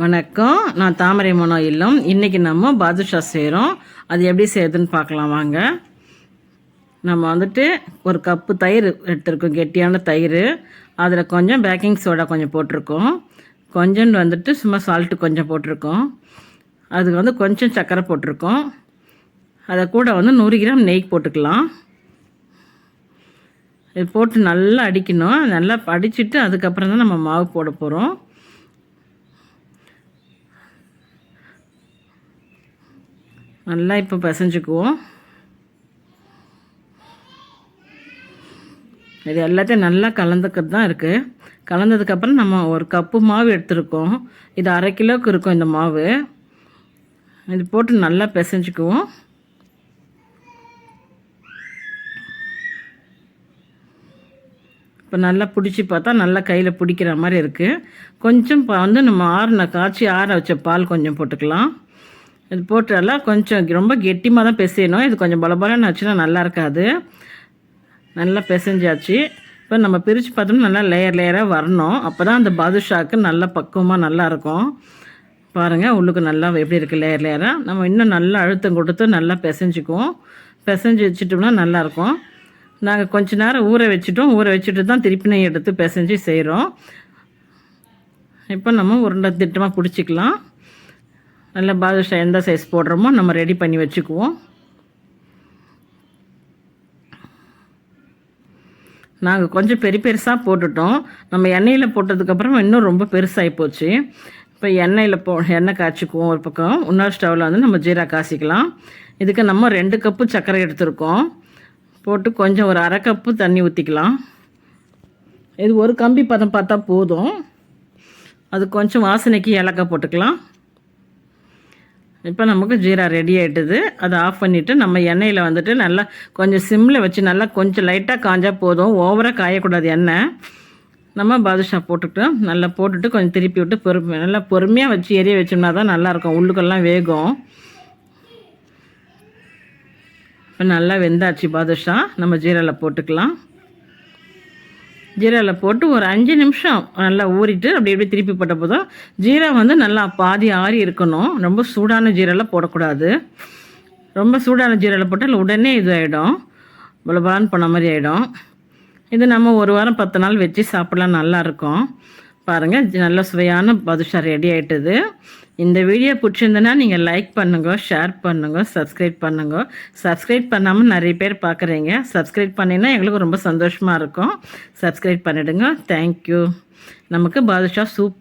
வணக்கம். நான் தாமரை மனோ இல்லம். இன்றைக்கி நம்ம பாதுஷா செய்கிறோம் அது எப்படி செய்யுதுன்னு பார்க்கலாம் வாங்க. நம்ம வந்துட்டு ஒரு கப்பு தயிர் எடுத்துருக்கோம். கெட்டியான தயிர். அதில் கொஞ்சம் பேக்கிங் சோடா கொஞ்சம் போட்டிருக்கோம். கொஞ்சம் வந்துட்டு சும்மா சால்ட்டு கொஞ்சம் போட்டிருக்கோம். அதுக்கு வந்து கொஞ்சம் சர்க்கரை போட்டிருக்கோம். அதை கூட வந்து நூறு கிராம் நெய் போட்டுக்கலாம். இது போட்டு நல்லா அடிக்கணும். நல்லா அடிச்சுட்டு அதுக்கப்புறம் தான் நம்ம மாவு போட போகிறோம் நல்லா இப்போ பசைஞ்சுக்குவோம் இது எல்லாத்தையும் நல்லா கலந்துக்கிறது தான் இருக்குது கலந்ததுக்கப்புறம் நம்ம ஒரு கப்பு மாவு எடுத்துருக்கோம். இது அரை கிலோவுக்கு இருக்கும் இந்த மாவு. இது போட்டு நல்லா பிசைஞ்சுக்குவோம். இப்போ நல்லா பிடிச்சி பார்த்தா நல்லா கையில் பிடிக்கிற மாதிரி இருக்குது கொஞ்சம் வந்து நம்ம ஆறின காய்ச்சி ஆற வச்ச பால் கொஞ்சம் போட்டுக்கலாம். இது போட்டாலாம் கொஞ்சம் ரொம்ப கெட்டிமாக தான் பிசையணும். இது கொஞ்சம் பலபலன்னு ஆச்சுன்னா நல்லா இருக்காது. நல்லா பிசைஞ்சாச்சு. இப்போ நம்ம பிரித்து பார்த்தோம்னா நல்லா லேயர் லேயராக வரணும். அப்போ தான் அந்த பாதுஷாக்கு நல்லா பக்குவமாக நல்லாயிருக்கும் பாருங்கள் உள்ளுக்கு நல்லா எப்படி இருக்குது லேயர் லேயராக நம்ம இன்னும் நல்லா அழுத்தம் கொடுத்து நல்லா பிசைஞ்சிக்குவோம். பிசைஞ்சு வச்சுட்டோம்னா நல்லாயிருக்கும் நாங்கள் கொஞ்ச நேரம் ஊற வச்சுட்டோம். ஊற வச்சுட்டு தான் திருப்பினை எடுத்து பிசைஞ்சு செய்கிறோம் இப்போ நம்ம உருண்டை திட்டமாக பிடிச்சிக்கலாம். நல்ல பாதுஷா எந்த சைஸ் போடுறோமோ நம்ம ரெடி பண்ணி வச்சுக்குவோம். நாங்கள் கொஞ்சம் பெரிய பெருசாக போட்டுட்டோம். நம்ம எண்ணெயில் போட்டதுக்கப்புறம் இன்னும் ரொம்ப பெருசாகி போச்சு. இப்போ எண்ணெயில் போ எண்ணெய் காய்ச்சிக்குவோம் ஒரு பக்கம். இன்னொரு ஸ்டவ்வில் வந்து நம்ம ஜீரா காய்ச்சிக்கலாம் இதுக்கு நம்ம ரெண்டு கப்பு சர்க்கரை எடுத்துருக்கோம். போட்டு கொஞ்சம் ஒரு அரை கப்பு தண்ணி ஊற்றிக்கலாம் இது ஒரு கம்பி பதம் பார்த்தா போதும். அது கொஞ்சம் வாசனைக்கு ஏலக்காய் போட்டுக்கலாம். இப்போ நமக்கு ஜீரா ரெடி ஆகிட்டுது அதை ஆஃப் பண்ணிவிட்டு நம்ம எண்ணெயில் வந்துட்டு நல்லா கொஞ்சம் சிம்மில் வச்சு நல்லா கொஞ்சம் லைட்டாக காஞ்சால் போதும். ஓவராக காயக்கூடாது எண்ணெய். நம்ம பாதுஷா போட்டுக்கிட்டோம் நல்லா போட்டுட்டு கொஞ்சம் திருப்பி விட்டு பொறுமை நல்லா பொறுமையாக வச்சு எரிய வச்சோம்னா தான் நல்லாயிருக்கும். உள்ளுக்கெல்லாம் வேகும். இப்போ நல்லா வெந்தாச்சு பாதுஷா நம்ம ஜீராவில் போட்டுக்கலாம். ஜீராவில் போட்டு ஒரு அஞ்சு நிமிஷம் நல்லா ஊறிட்டு அப்படி அப்படியே திருப்பி போட்ட போதும் ஜீரா வந்து நல்லா பாதி ஆறி இருக்கணும். ரொம்ப சூடான ஜீரெல்லாம் போடக்கூடாது. ரொம்ப சூடான ஜீராவில் போட்டால் உடனே இது ஆகிடும் பலபலான்னு பண்ண மாதிரி ஆகிடும் இது நம்ம ஒரு வாரம் பத்து நாள் வச்சு சாப்பிட்லாம் நல்லாயிருக்கும் பாருங்கள் நல்ல சுவையான பதுஷா ரெடி ஆகிட்டுது இந்த வீடியோ பிடிச்சிருந்தனா நீங்கள் லைக் பண்ணுங்க ஷேர் பண்ணுங்க சப்ஸ்கிரைப் பண்ணுங்க. சப்ஸ்கிரைப் பண்ணாமல் நிறைய பேர் பார்க்குறீங்க சப்ஸ்கிரைப் பண்ணினா எங்களுக்கு ரொம்ப சந்தோஷமாக இருக்கும். சப்ஸ்கிரைப் பண்ணிவிடுங்க தேங்க்யூ நமக்கு பாதுஷா சூப்பர்